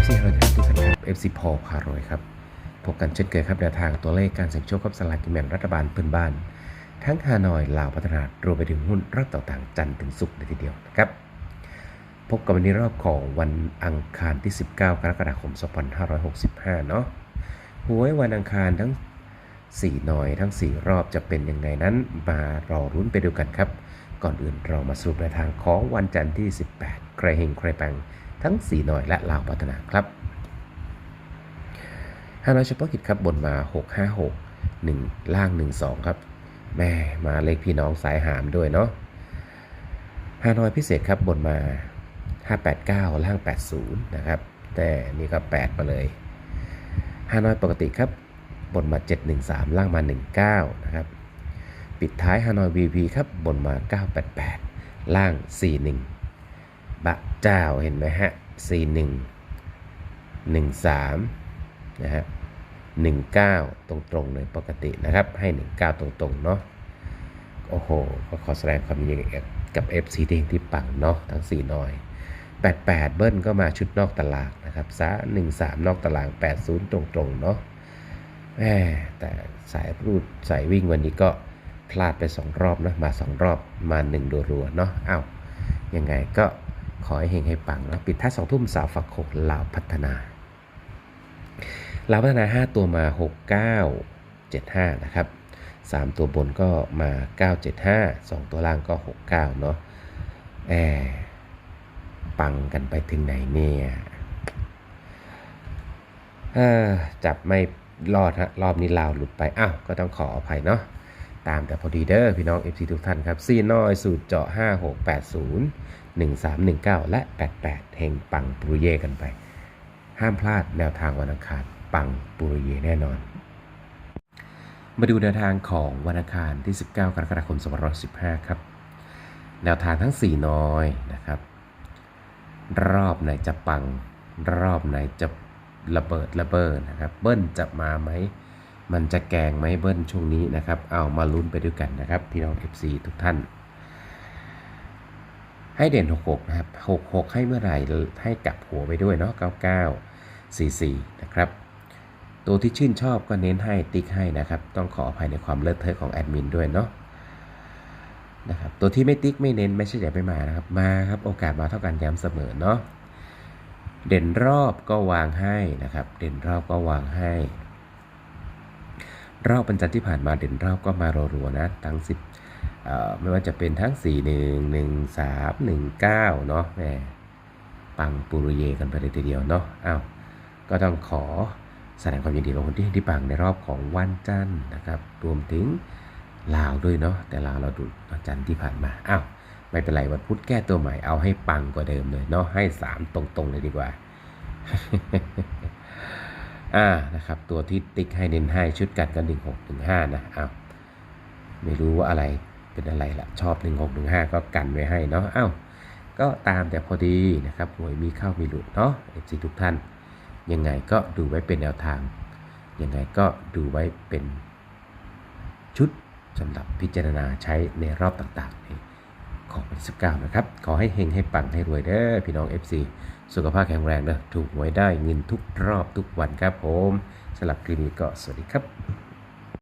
FC ฮารอยทุกท่านครับ FC พอพารวยครับพบกันเช่นเคยครับแนวทางตัวเลขการเสี่ยงโชคกับสลากกินแบ่งรัฐบาลพื้นบ้าน ทั้งฮานอยลาวพัฒนารวมไปถึงหุ้นรอบต่างๆ จันทร์ถึงศุกร์เลยทีเดียวนะครับ พบกันวันนี้รอบของวันอังคารที่ 19 กรกฎาคม 2565 เนาะหวยวันอังคารทั้ง 4 หน่อยทั้ง 4 รอบจะเป็นยังไงนั้นมารอรุ้นไปดูกันครับ ก่อนอื่นเรามาสรุปแนวทางของวันจันทร์ที่ 18 ใครเฮงใครปัง ทั้ง 4 หน่อยและลาวพัฒนาครับฮานอยเฉพาะกิจครับบนมา 656 1 ล่าง 12 ครับ แม่มาเลขพี่น้องสายหามด้วยเนาะฮานอยพิเศษครับบนมา 589 ล่าง 80 นะครับ แต่นี่ก็ 8 มาเลยฮานอยปกติครับบนมา 713 ล่างมา 19 นะครับ ปิดท้ายฮานอย VP ครับบนมา 988 ล่าง 41 บะเจ้าเห็นไหมฮะ41 13นะฮะ19ตรงๆเลยปกตินะครับ ให้19ตรงๆเนาะโอ้โห ก็ขอแสดงความยินดีกับ FC เด้งที่ปังเนาะทั้ง4หน่อย 88 เบิ้ลก็มาชุดนอกตลาดนะครับซะ13 นอกตลาด80 ตรงๆ เนาะแหมแต่สายรูดสายวิ่งวันนี้ก็พลาดไป 2 รอบนะมา 2 รอบมา 1 รัวๆเนาะอ้าวยังไงก็ ขอให้เฮงให้ปังนะปิดท้ายสองทุ่มสาวฝักโขกลาวพัฒนาลาวพัฒนา 5 ตัวมา 6 9 7 5 นะครับ 3 ตัวบนก็มา 9 7 5 2 ตัวล่างก็ 6 9 เนาะแอปังกันไปถึงไหนเนี่ยจับไม่รอดฮะรอบนี้ลาวหลุดไป อ้าว ก็ต้องขออภัยเนาะ ตามแต่พอดีเด้อพี่น้อง FC ทุกท่านครับซีน้อยสูตรเจาะ 5 6 8 0 1 3 1 9 และ 88เฮงปังปุรุเย่กันไป ห้ามพลาดแนวทางวันอังคารปังปุรุเย่แน่นอน มาดูแนวทางของวันอังคารที่ 19 กรกฎาคม2515 ครับ แนวทางทั้ง 4 น้อยนะครับ รอบไหนจะปัง รอบไหนจะระเบิดระเบิดนะครับ เบิ้ลจะมาไหม มันจะแกงไหมเบิ้ลช่วงนี้นะครับ เอามาลุ้นไปด้วยกันนะครับ พี่น้อง FC ทุกท่าน ให้เด่น 66 นะครับ 66 ให้เมื่อไหร่ให้กลับหัวไปด้วยเนาะ 99 44 นะครับ ตัวที่ชื่นชอบก็เน้นให้ติ๊กให้นะครับ ต้องขออภัยในความเลอะเทอะของแอดมินด้วยเนาะนะครับตัวที่ไม่ติ๊กไม่เน้นไม่ใช่จะไม่มานะครับ มาครับโอกาสมาเท่ากันย้ำเสมอเนาะเด่นรอบก็วางให้นะครับ เด่นรอบก็วางให้ รอบบรรจันที่ผ่านมาเด่นรอบก็มารัวๆนะทั้ง10เอ่อไม่ว่าจะเป็นทั้ง 4 1 1 3 1 9 เนาะแหมปังปุรุเยกันไปเลยทีเดียวเนาะอ้าวก็ต้องขอแสดงความยินดีกับคนที่ที่ปังในรอบของวันจันทร์นะครับ รวมถึงลาวด้วยเนาะแต่ลาวเราดูวันจันทร์ที่ผ่านมาอ้าวไม่เป็นไรวันพุธแก้ตัวใหม่เอาให้ปังกว่าเดิมเลยเนาะให้ 3 ตรงๆเลยดีกว่า อ่านะครับตัวที่ติ๊กให้เน้นให้ชุดกันกันหนึ่งหกถึงห้านะอ้าวไม่รู้ว่าอะไรเป็นอะไรละชอบหนึ่งหกถึงห้าก็กันไว้ให้เนาะอ้าวก็ตามแต่พอดีนะครับหวยมีเข้ามีหลุดเนาะเอฟซีทุกท่าน ยังไงก็ดูไว้เป็นแนวทาง ยังไงก็ดูไว้เป็นชุดสำหรับพิจารณาใช้ในรอบต่างๆใน ของวันที่19นะครับ ขอให้เฮงให้ปังให้รวยเด้อพี่น้อง FC สุขภาพแข็งแรงเด้อถูกหวยได้เงินทุกรอบทุกวันครับผมสำหรับคลิปนี้ก็สวัสดีครับ